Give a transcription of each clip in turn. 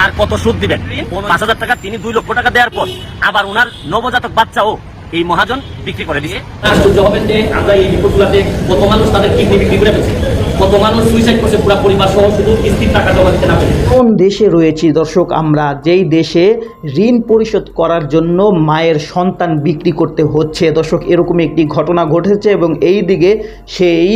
আর কত সুদ দিবেন? পাঁচ হাজার টাকা তিনি দুই লক্ষ টাকা দেওয়ার পর আবার ওনার নবজাতক বাচ্চাও এই মহাজন বিক্রি করে দিয়েছে আশ্চর্য হবেন যে আমরা এই রিপোর্টগুলোতে কত মানুষ তাদের কিডনি বিক্রি করে কোন দেশে রয়েছি দর্শক আমরা? যেই দেশে ঋণ পরিশোধ করার জন্য মায়ের সন্তান বিক্রি করতে হচ্ছে। দর্শক এরকম একটি ঘটনা ঘটেছে এবং এই দিকে সেই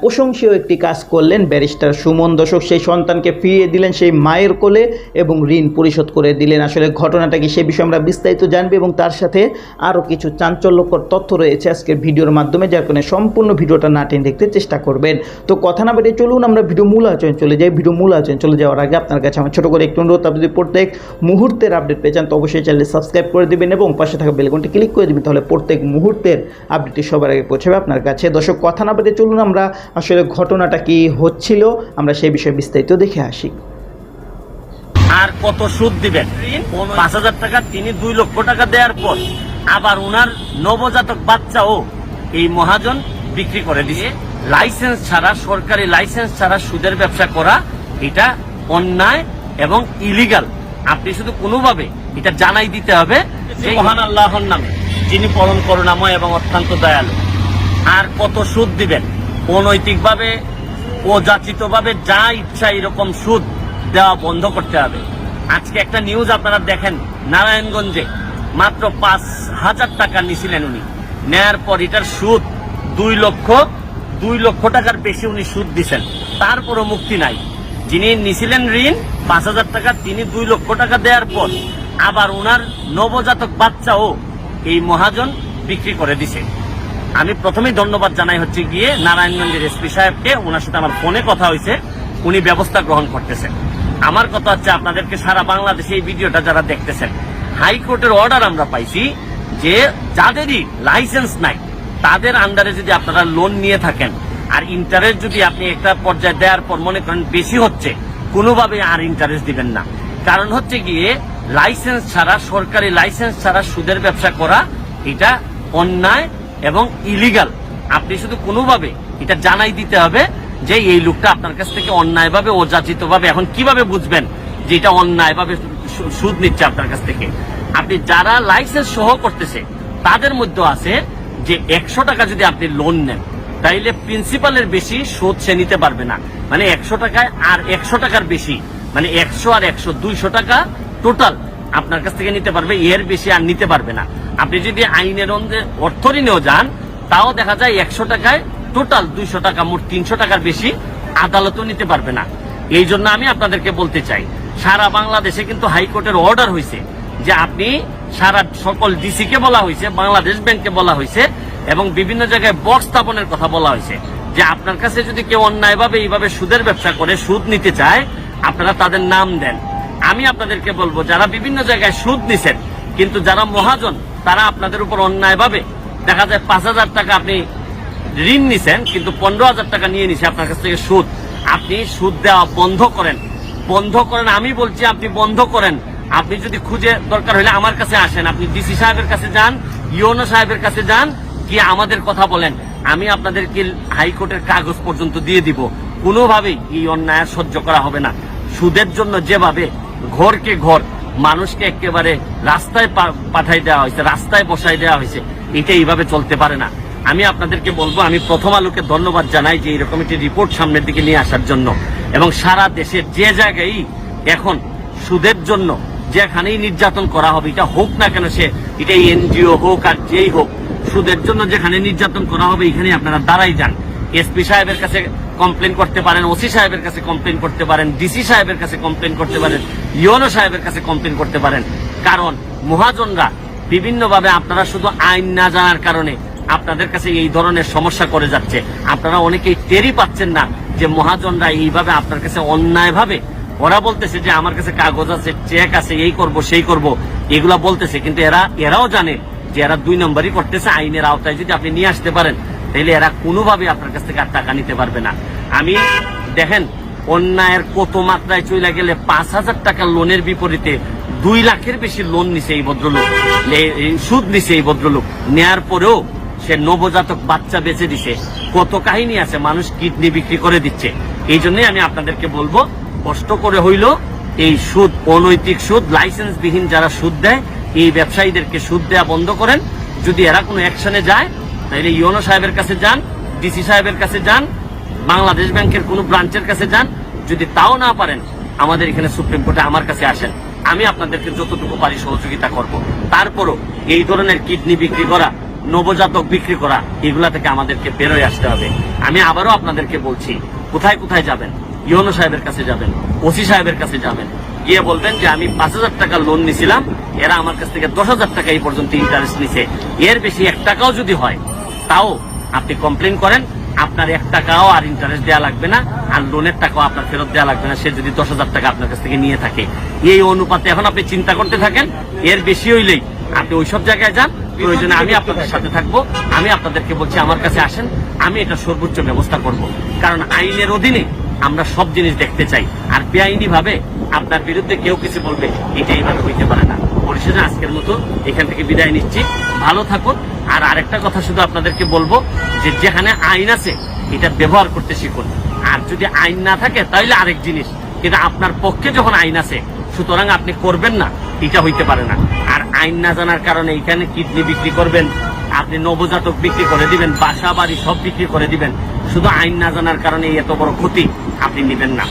প্রশংসীয় একটি কাজ করলেন ব্যারিস্টার সুমন। দর্শক, সেই সন্তানকে ফিরিয়ে দিলেন সেই মায়ের কোলে এবং ঋণ পরিশোধ করে দিলেন। আসলে ঘটনাটা কি সে বিষয়ে আমরা বিস্তারিত জানব এবং তার সাথে আরও কিছু চাঞ্চল্যকর তথ্য রয়েছে আজকের ভিডিওর মাধ্যমে, যার কারণে সম্পূর্ণ ভিডিওটা না টেনে দেখতে চেষ্টা করবেন। তো কথা না বেরিয়ে চলুন আমরা ভিডিও মূল আচরণ চলে যাই। ভিডিও মূল আলোচনায় চলে যাওয়ার আগে আপনার কাছে আমার ছোটো করে একটু অনুরোধ, আপনি যদি প্রত্যেক মুহূর্তের আপডেট পেয়ে চান তো অবশ্যই চ্যানেলে সাবস্ক্রাইব করে দেবেন এবং পাশে থাকা বেলকনটি ক্লিক করে দেবেন, তাহলে প্রত্যেক মুহূর্তের আপডেটটি সবার আগে পৌঁছাবে আপনার কাছে। দর্শক, কথা না বেরিয়ে চলুন আমরা আসলে ঘটনাটা কি হচ্ছিল, আমরা সেই বিষয়ে বিস্তারিত দেখে আসি। আর কত সুদ দিবেন? পাঁচ হাজার টাকা, তিনি দুই লক্ষ টাকা দেওয়ার পর আবার ওনার নবজাতক বাচ্চাও এই মহাজন বিক্রি করে দিয়ে লাইসেন্স ছাড়া, সরকারি লাইসেন্স ছাড়া সুদের ব্যবসা করা এটা অন্যায় এবং ইলিগাল আপনি শুধু কোনোভাবে এটা জানাই দিতে হবে মহান আল্লাহর নামে, যিনি পরম করুণাময় এবং অত্যন্ত দয়ালু, আর কত সুদ দিবেন? অনৈতিকভাবে ও যাচিতভাবে যা ইচ্ছা এরকম সুদ দেওয়া বন্ধ করতে হবে। আজকে একটা নিউজ আপনারা দেখেন, নারায়ণগঞ্জে মাত্র পাঁচ হাজার টাকা নিছিলেন উনি। নেয়ার পর এটার সুদ দুই লক্ষ দুই লক্ষ টাকার বেশি উনি সুদ দিছেন। তারপরও মুক্তি নাই। যিনি নিছিলেন ঋণ, পাঁচ হাজার টাকা তিনি দুই লক্ষ টাকা দেওয়ার পর আবার ওনার নবজাতক বাচ্চাও এই মহাজন বিক্রি করে দিছে। আমি প্রথমেই ধন্যবাদ জানাই হচ্ছে গিয়ে নারায়ণগঞ্জের এসপি সাহেবকে ওনার সাথে আমার ফোনে কথা হয়েছে, উনি ব্যবস্থা গ্রহণ করতেছেন। আমার কথা হচ্ছে আপনাদেরকে সারা বাংলাদেশে এই ভিডিওটা যারা দেখতেছেন, হাইকোর্টের অর্ডার আমরা পাইছি যে যাদেরই লাইসেন্স নাই তাদের আন্ডারে যদি আপনারা লোন নিয়ে থাকেন, আর ইন্টারেস্ট যদি আপনি একটা পর্যায়ে দেওয়ার পর মনে করেন বেশি হচ্ছে কোনোভাবে আর ইন্টারেস্ট দিবেন না। কারণ হচ্ছে গিয়ে লাইসেন্স ছাড়া, সরকারি লাইসেন্স ছাড়া সুদের ব্যবসা করা, এটা অন্যায় এবং ইলিগাল আপনি শুধু কোনোভাবে এটা জানাই দিতে হবে যে এই লোকটা আপনার কাছ থেকে অন্যায়ভাবে অযাচিত ভাবে এখন কীভাবে বুঝবেন যে এটা অন্যায়ভাবে সুদ নিচ্ছে আপনার কাছ থেকে? আপনি যারা লাইসেন্স সহ করতেছে, তাদের মধ্যে আছে যে একশো টাকা যদি আপনি লোন নেন, তাইলে প্রিন্সিপালের বেশি সুদ সে নিতে পারবে না। মানে একশো টাকায় আর একশো টাকার বেশি। মানে একশো আর একশো, দুইশো টাকা টোটাল আপনার কাছ থেকে নিতে পারবে, এর বেশি আর নিতে পারবে না। আপনি যদি আইনের অর্থ ঋণেও যান, তাও দেখা যায় একশো টাকায় টোটাল দুইশো টাকা, মোট তিনশো টাকার বেশি আদালতও নিতে পারবে না। এই জন্য আমি আপনাদেরকে বলতে চাই, সারা বাংলাদেশে কিন্তু হাইকোর্টের অর্ডার হয়েছে যে আপনি সারা সকল ডিসি কে বলা হয়েছে, বাংলাদেশ ব্যাংককে বলা হয়েছে, এবং বিভিন্ন জায়গায় বক্স স্থাপনের কথা বলা হয়েছে। যে আপনার কাছে যদি কেউ অন্যায়ভাবে এইভাবে সুদের ব্যবসা করে, সুদ নিতে চায়, আপনারা তাদের নাম দেন। আমি আপনাদেরকে বলব, যারা বিভিন্ন জায়গায় সুদ নিছেন, কিন্তু যারা মহাজন, তারা আপনাদের উপর অন্যায়ভাবে, দেখা যায় পাঁচ হাজার টাকা আপনি ঋণ নিছেন, কিন্তু পনেরো হাজার টাকা নিয়ে নিছে আপনার কাছ থেকে সুদ। আপনি সুদ দেওয়া বন্ধ করেন। বন্ধ করেন, আমি বলছি আপনি বন্ধ করেন। আপনি যদি খুঁজে দরকার হলে আমার কাছে আসেন, আপনি ডিসি সাহেবের কাছে যান ইউনো সাহেবের কাছে যান কি আমাদের কথা বলেন। আমি আপনাদেরকে হাইকোর্টের কাগজ পর্যন্ত দিয়ে দিব। কোনোভাবেই এই অন্যায় সহ্য করা হবে না। সুদের জন্য যেভাবে ঘরকে ঘর মানুষকে একেবারে রাস্তায় পাঠাই দেওয়া হয়েছে, রাস্তায় বসাই দেওয়া হয়েছে, এটা এইভাবে চলতে পারে না। আমি আপনাদেরকে বলব, আমি প্রথম আলোকে ধন্যবাদ জানাই যে এরকম একটি রিপোর্ট সামনের দিকে নিয়ে আসার জন্য। এবং সারা দেশের যে জায়গায় এখন সুদের জন্য যেখানেই নির্যাতন করা হবে, এটা হোক না কেন সে এটা এনজিও হোক আর যেই হোক, সুদের জন্য যেখানে নির্যাতন করা হবে এখানে আপনারা দাঁড়াই যান। এসপি সাহেবের কাছে কমপ্লেন করতে পারেন, ওসি সাহেবের কাছে কমপ্লেন করতে পারেন, ডিসি সাহেবের কাছে কমপ্লেন করতে পারেন ইউনো সাহেবের কাছে কমপ্লেন করতে পারেন। কারণ মহাজনরা বিভিন্নভাবে আপনারা শুধু আইন না জানার কারণে আপনাদের কাছে এই ধরনের সমস্যা করে যাচ্ছে। আপনারা অনেকেই টেরই পাচ্ছেন না যে মহাজনরা এইভাবে আপনার কাছে অন্যায়ভাবে ওরা বলতেছে যে আমার কাছে কাগজ আছে চেক আছে, এই করব, সেই করব। এগুলা বলতেছে, কিন্তু এরা, এরাও জানে যে এরা দুই নম্বরই করতেছে, আইনের আওতায় যদি আপনি নিয়ে আসতে পারেন, তাহলে এরা কোনোভাবে আপনার কাছ থেকে আর টাকা নিতে পারবে না। আমি, দেখেন, অন্যায়ের কত মাত্রায় চলে গেলে পাঁচ হাজার টাকা লোনের বিপরীতে দুই লাখের বেশি লোন নিছে এই ভদ্রলোক সুদ নিছে এই ভদ্রলোক। নেয়ার পরেও সে নবজাতক বাচ্চা বেঁচে দিছে। কত কাহিনী আছে, মানুষ কিডনি বিক্রি করে দিচ্ছে। এই জন্যই আমি আপনাদেরকে বলব কষ্ট করে হইল এই সুদ, অনৈতিক সুদ, লাইসেন্সবিহীন যারা সুদ দেয়, এই ব্যবসায়ীদেরকে সুদ দেওয়া বন্ধ করেন। যদি এরা কোনো অ্যাকশনে যায়, তাহলে ইউনো সাহেবের কাছে যান, ডিসি সাহেবের কাছে যান, বাংলাদেশ ব্যাংকের কোনো ব্রাঞ্চের কাছে যান। যদি তাও না পারেন, আমাদের এখানে সুপ্রিম কোর্টে আমার কাছে আসেন। আমি আপনাদেরকে যতটুকু পারি সহযোগিতা করব। তারপরও এই ধরনের কিডনি বিক্রি করা, নবজাতক বিক্রি করা, এগুলা থেকে আমাদেরকে বেরোয় আসতে হবে। আমি আবারও আপনাদেরকে বলছি, কোথায় কোথায় যাবেন? ইউনো সাহেবের কাছে যাবেন, ওসি সাহেবের কাছে যাবেন। গিয়ে বলবেন যে, আমি পাঁচ হাজার টাকা লোন নিছিলাম, এরা আমার কাছ থেকে দশ হাজার টাকা এই পর্যন্ত ইন্টারেস্ট নিছে। এর বেশি এক টাকাও যদি হয়, তাও আপনি কমপ্লেন করেন, আপনার এক টাকাও আর ইন্টারেস্ট দেওয়া লাগবে না, আর লোনের টাকাও আপনার ফেরত দেওয়া লাগবে না, সে যদি দশ হাজার টাকা আপনার কাছ থেকে নিয়ে থাকে। এই অনুপাতে এখন আপনি চিন্তা করতে থাকেন, এর বেশি হইলেই আপনি ওইসব জায়গায় যান, প্রয়োজনে আমি আপনাদের সাথে থাকব, আমি আপনাদেরকে বলছি, আমার কাছে আসেন, আমি এটা সর্বোচ্চ ব্যবস্থা করব। কারণ আইনের অধীনে আমরা সব জিনিস দেখতে চাই। আর বেআইনি ভাবে আপনার বিরুদ্ধে কেউ কিছু বলবে, এটা এইভাবে হইতে পারে না। পরিশেষে আজকের মতো এখান থেকে বিদায় নিচ্ছি। ভালো থাকুন। আর আরেকটা কথা শুধু আপনাদেরকে বলব যে, যেখানে আইন আছে, এটা ব্যবহার করতে শিখুন। আর যদি আইন না থাকে তাহলে আরেক জিনিস, কিন্তু আপনার পক্ষে যখন আইন আছে, সুতরাং আপনি করবেন না, এটা হইতে পারে না। আর আইন না জানার কারণে এখানে কিডনি বিক্রি করবেন, আপনি নবজাতক বিক্রি করে দিবেন, বাসা বাড়ি সব বিক্রি করে দিবেন। শুধু আইন না জানার কারণে এত বড় ক্ষতি আপনি নেবেন না।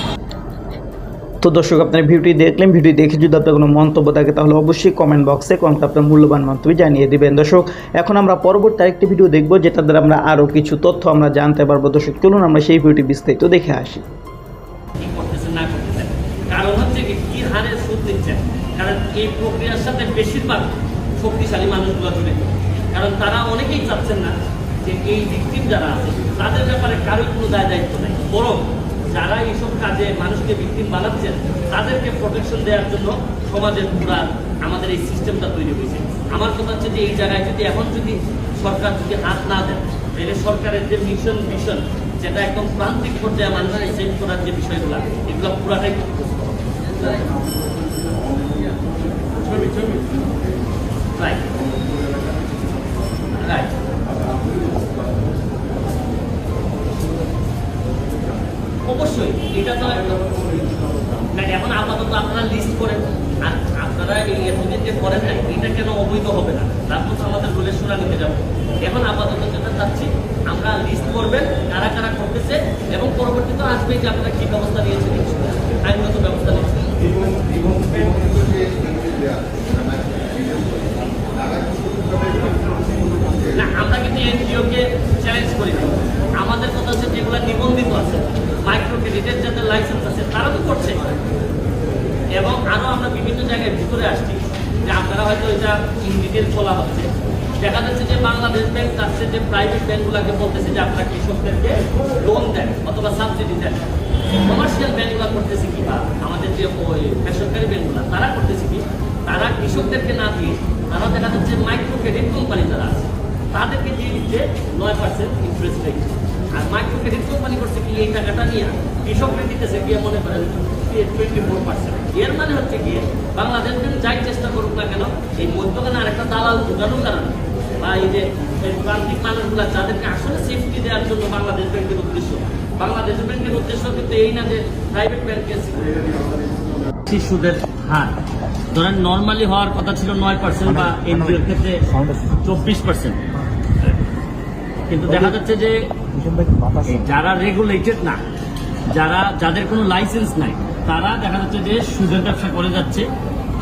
তো দর্শক আপনার ভিডিওটি দেখলেন ভিডিও দেখে যদি আপনার কোনো মন্তব্য থাকে তাহলে অবশ্যই কমেন্ট বক্সে কমেন্ট আপনার মূল্যবান মন্তব্য জানিয়ে দেবেন। দর্শক এখন আমরা পরবর্তী আরেকটি ভিডিও দেখব যেটা দ্বারা আমরা আরও কিছু তথ্য আমরা জানতে পারব। দর্শক চলুন আমরা সেই ভিডিওটি বিস্তারিত দেখে আসি। কি করতেছেন না করতেছেন? কারণ হচ্ছে কি কি হারে সুদ দিচ্ছেন? কারণ এই প্রক্রিয়ার সাথে বেশিরভাগ শক্তিশালী মানুষগুলো জড়িত। কারণ তারা অনেকেই চাচ্ছেন না যে এই ভিকটিম যারা আছে, তাদের ব্যাপারে কারোর কোনো দায় দায়িত্ব নেই বরং যারা এইসব কাজে মানুষকে ভিকটিম বানাচ্ছেন তাদেরকে প্রোটেকশন দেওয়ার জন্য সমাজের পুরা আমাদের এই সিস্টেমটা তৈরি হয়েছে আমার কথা হচ্ছে যে এই জায়গায় যদি এখন যদি সরকার যদি হাত না দেন তাহলে সরকারের যে মিশন মিশন যেটা একদম প্রান্তিক পর্যায়ে মানুষের সেভ করার যে বিষয়গুলো, এগুলো পুরাটাই ক্ষতিগ্রস্ত। কেন অবৈধ হবে না। তারপর তো আমাদের রুলের শোনা নিতে যাব। এখন আপাতত যেটা চাচ্ছি, আমরা লিস্ট করবেন কারা কারা করতেছে এবং পরবর্তীতে আসবে যে আপনারা কি ব্যবস্থা নিয়েছেন আইনগত ব্যবস্থা নিয়েছেন না, আমরা কিন্তু এনজিওকে চ্যালেঞ্জ করি আমাদের কথা হচ্ছে যেগুলো নিবন্ধিত আছে মাইক্রো ক্রেডিটের যাদের লাইসেন্স আছে, তারা তো করছে। এবং আরও আমরা বিভিন্ন জায়গায় ভিতরে আসছি। যে আপনারা হয়তো এটা ইন ডিটেল হচ্ছে। দেখা যাচ্ছে যে বাংলাদেশ ব্যাংক চাচ্ছে যে প্রাইভেট ব্যাংকগুলোকে বলতেছে যে আপনারা কৃষকদেরকে লোন দেন অথবা সাবসিডি দেন। কমার্শিয়াল ব্যাংকগুলো করতেছে কি বা? আমাদের যে ওই বেসরকারি ব্যাংকগুলো তারা করতেছে কি? তারা কৃষকদেরকে না দিয়ে তারা দেখা যাচ্ছে মাইক্রো ক্রেডিট কোম্পানি যারা আছে, তাদেরকে দিয়ে দিচ্ছে নয় পার্সেন্ট ইন্টারেস্ট রেট আর মাইক্রো ক্রেডিট কোম্পানি করছে কি এই টাকাটা নিয়ে? কৃষককে দিতেছে গিয়ে মনে করেন টোয়েন্টি ফোর পার্সেন্ট এর মানে হচ্ছে গিয়ে বাংলাদেশ যাই চেষ্টা করুক না কেন এই মধ্যখানে আরেকটা দালাল ঢুকানোর কারণে বা এই যে প্রান্তিক মানুষগুলা যাদেরকে আসলে সেফটি দেওয়ার জন্য বাংলাদেশ ব্যাংকের উদ্দেশ্য। বাংলাদেশ ব্যাংকের উদ্দেশ্য কিন্তু এই না যে প্রাইভেট ব্যাংকের সুদের হার। ধরেন নর্মালি হওয়ার কথা ছিল নয় পার্সেন্ট বা এনজিওর ক্ষেত্রে চব্বিশ পার্সেন্ট কিন্তু দেখা যাচ্ছে যে যারা রেগুলেটেড না যারা, যাদের কোনো লাইসেন্স নাই, তারা দেখা যাচ্ছে যে সুদের ব্যবসা করে যাচ্ছে,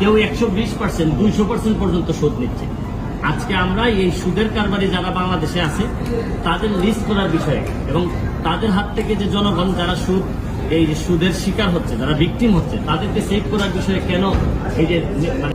কেউ একশো বিশ পার্সেন্ট দুইশো পার্সেন্ট পর্যন্ত সুদ নিচ্ছে। আজকে আমরা এই সুদের কারবারি যারা বাংলাদেশে আছে, তাদের লিস্ট করার বিষয়ে এবং তাদের হাত থেকে যে জনগণ যারা সুদ, এই যে সুদের শিকার হচ্ছে, যারা ভিকটিম হচ্ছে, তাদেরকে সেভ করার বিষয়ে কেন এই যে মানে